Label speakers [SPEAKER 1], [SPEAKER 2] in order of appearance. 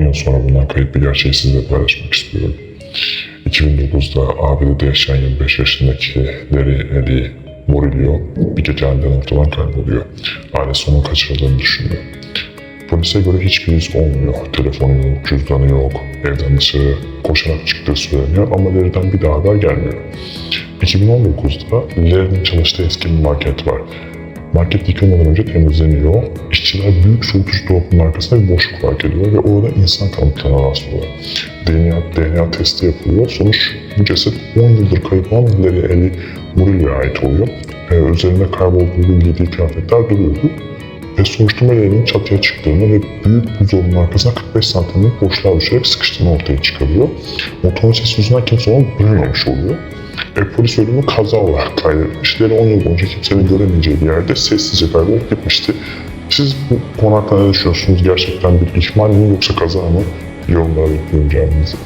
[SPEAKER 1] 10 yıl sonra bundan kayıp bir gerçeği sizinle paylaşmak istiyorum. 2009'da ABD'de yaşayan 25 yaşındaki Larry Eddie Morillo bir gece aniden ortadan kayboluyor. Ailesi onun kaçırıldığını düşünüyor. Polise göre hiçbir iz olmuyor. Telefonu yok, cüzdanı yok, evden dışarı koşarak çıktığı söyleniyor ama Larry'den bir daha haber gelmiyor. 2019'da Larry'nin çalıştığı eski bir market var. Market yıkılmadan önce temizleniyor. İşçiler büyük soğutucu dolabının arkasında bir boşluk fark ediyor ve orada insan kalıntılarına rastlıyorlar. DNA, DNA testi yapılıyor. Sonuç bu ceset 10 yıldır kayıp olan Larry Eli Murillo'ya ait oluyor. Ee, üzerinde kaybolduğu giydiği kıyafetler duruyordu. Ve soruşturma yerinin çatıya çıktığını ve büyük buzdolabının arkasına 45 santimlik boşluğa düşerek sıkıştığını ortaya çıkarıyor. Motorun sesi yüzünden kimse onu duymamış oluyor. E, polis ölümü kaza olarak kaydetmiş. Larry 10 yıl boyunca kimsenin göremeyeceği bir yerde sessizce kaybolup gitmişti. Siz bu konu hakkında ne düşünüyorsunuz? Gerçekten bir ihmal mi yoksa kaza mı? Yorumlara bekliyorum cevabınızı.